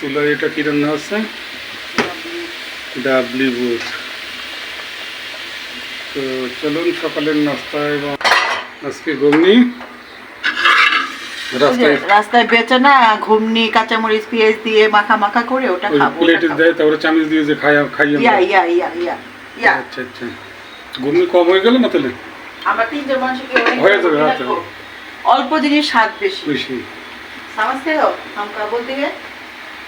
Solar এটা কি রান্না আছে ডাবলি বুট। তো চলুন সকালের নাস্তা এবং আজকে ঘুমনি আচ্ছা, আচ্ছা। আচ্ছা। অল্প জিনিস স্বাদ বেশি। বেশি। বলতে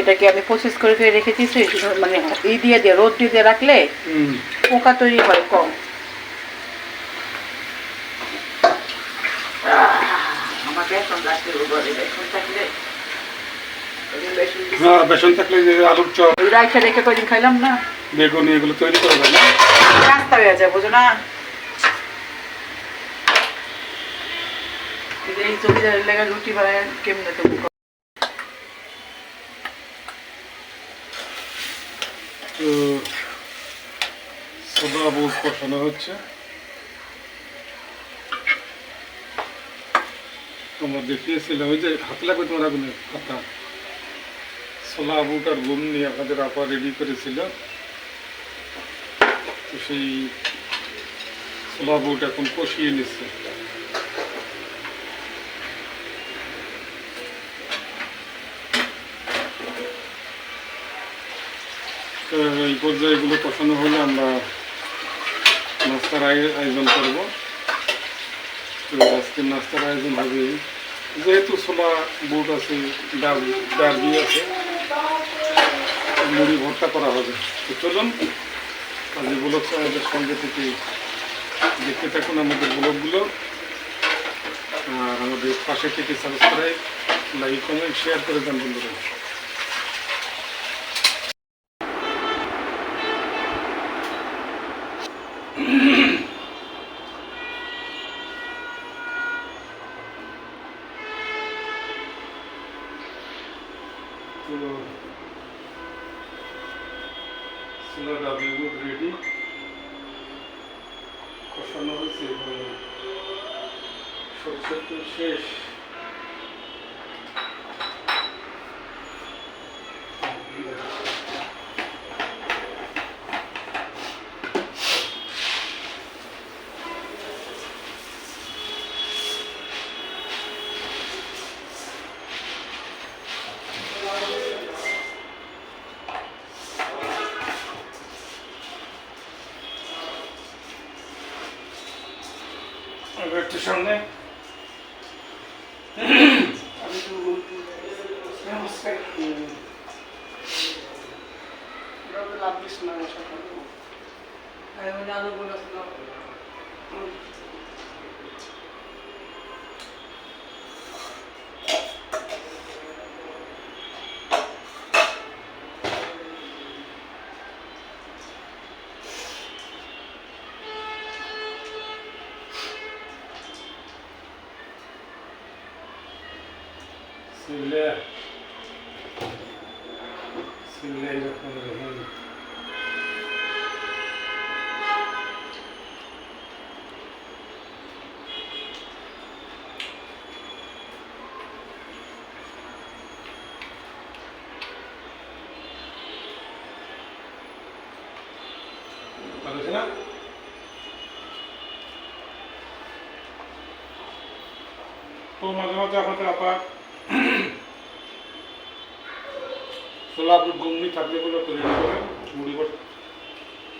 এটাকে আমি প্রসেস করে করে রেখেছি মানে ই দিয়ে দিয়ে রোদ দিয়ে দিয়ে রাখলে পোকা তৈরি হয় কম। বেসন থাকলে। হ্যাঁ বেসন থাকলে যে আলুর চপ রেখে কয়দিন খাইলাম না। বেগুনি এগুলো তৈরি করে না। রাস্তা হয়ে যায় বুঝো না। এই লেগে রুটি বানায় কেমনে তো সোদা বুট কষানো হচ্ছে? তোমরা দেখিয়েছিলাম ওই যে হাতে লাগবে তোমার আগুনে হাতা ছোলা, বুট আর ঘুম নিয়ে আমাদের আপা রেডি করেছিল। সেই ছোলা, বুট এখন কষিয়ে নিচ্ছে। এই পর্যায়ে এগুলো কষানো হলে আমরা নাস্তার আয়োজন করব। তো আজকে নাস্তার আয়োজন হবে। যেহেতু ছোলা বুট আছে, ডাল ডাবি আছে, মুড়ি ভর্তা করা হবে। তো চলুন, আজ এই ব্লগ আমাদের সঙ্গে থেকে দেখতে থাকুন আমাদের ব্লগগুলো। আর আমাদের পাশে থেকে সাবস্ক্রাইব লাইক কমেন্ট শেয়ার করে দেন বন্ধুরা। তো ছোলা ডাবি বুট রেডি কষানো হয়েছে এবং সরষের মানে লাভ দিস না আশা করব। আমি আলো বলেছিলাম Bismillah. Bismillahirrahmanirrahim. ¿Parece nada? Todo más otra, otra parte. ছোলা ঘুগনি থাকলে গুলো তৈরি করে, মুড়ি করে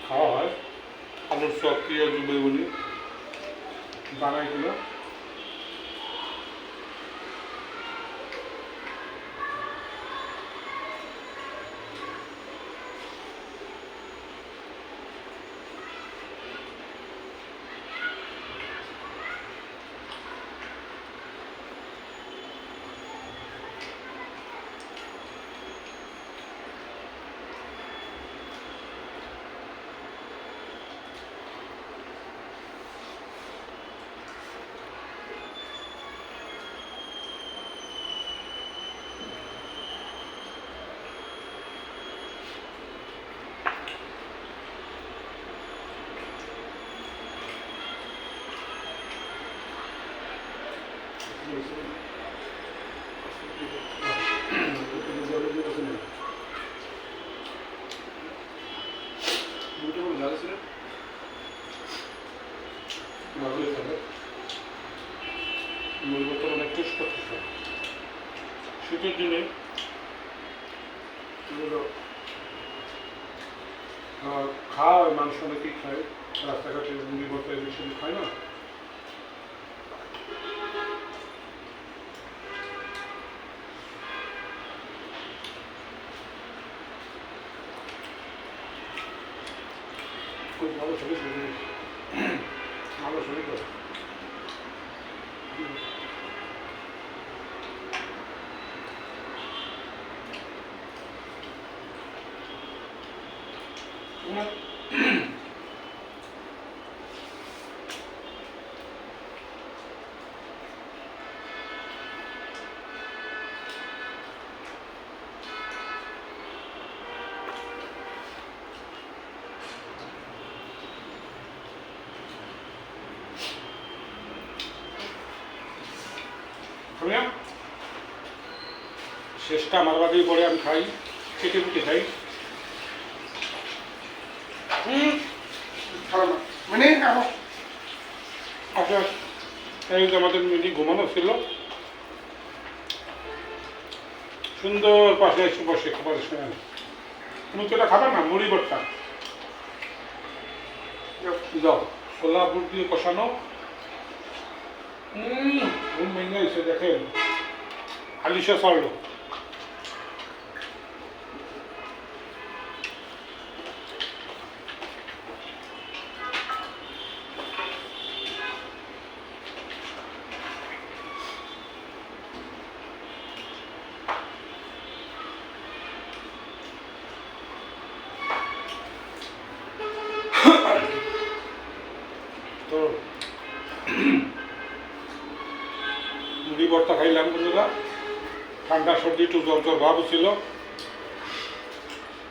খাওয়া হয়। আলুর সব পেঁয়াজ, বেগুনি বানাইগুলো মূলত অনেক পুষ্পা থাকে শীতের দিনে খাওয়া মাংস অনেকেই খায় রাস্তাঘাটে মুড়ি বর্তায় বেশি খায় না খুব ভালো শরীর শরীর ভালো শরীর তো। তোমার শুনিয়া শেষটা আমার বাদেই পরে আমি খাই কেটে কুটে খাই। মানে আচ্ছা এই যে আমাদের মিনি ঘুমানো ছিল। সুন্দর পাশে এসে বসে, খাবারের তুমি তো এটা খাবে না? মুড়ি ভর্তা। যাও। ছোলা, বুট দিয়ে কষানো। হুম ঘুম ভেঙে এসে দেখেন আলিশা চলল তো মুড়ি ভর্তা খাইলাম বন্ধুরা ঠান্ডা সর্দি একটু জ্বর জ্বর ভাব ছিল।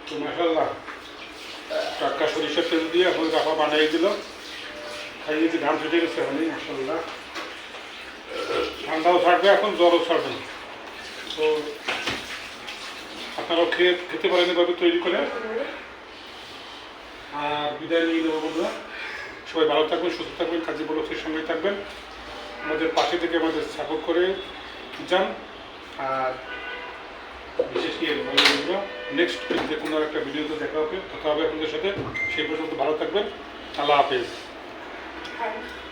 তো মাসাল্লাহ টাটকা সরিষার তেল দিয়ে এখন রাফা বানিয়ে দিল। খাইয়ে যে ধান ছুটে গেছে এখন মাসাল্লাহ ঠান্ডাও ছাড়বে, এখন জ্বরও ছাড়বে। তো আপনারাও খেয়ে, খেতে পারেন এভাবে তৈরি করে। আর বিদায় নিয়ে নেব বন্ধুরা। সবাই ভালো থাকবেন, সুস্থ থাকবেন, কাজী বলকের সঙ্গে থাকবেন। আমাদের পাশে থেকে আমাদের সাপোর্ট করে যান। আর বিশেষ করে বন্ধুরা নেক্সট যে কোনো একটা ভিডিওতে দেখা হবে, কথা হবে আপনাদের সাথে। সেই পর্যন্ত ভালো থাকবেন। আল্লাহ হাফেজ। হ্যাঁ।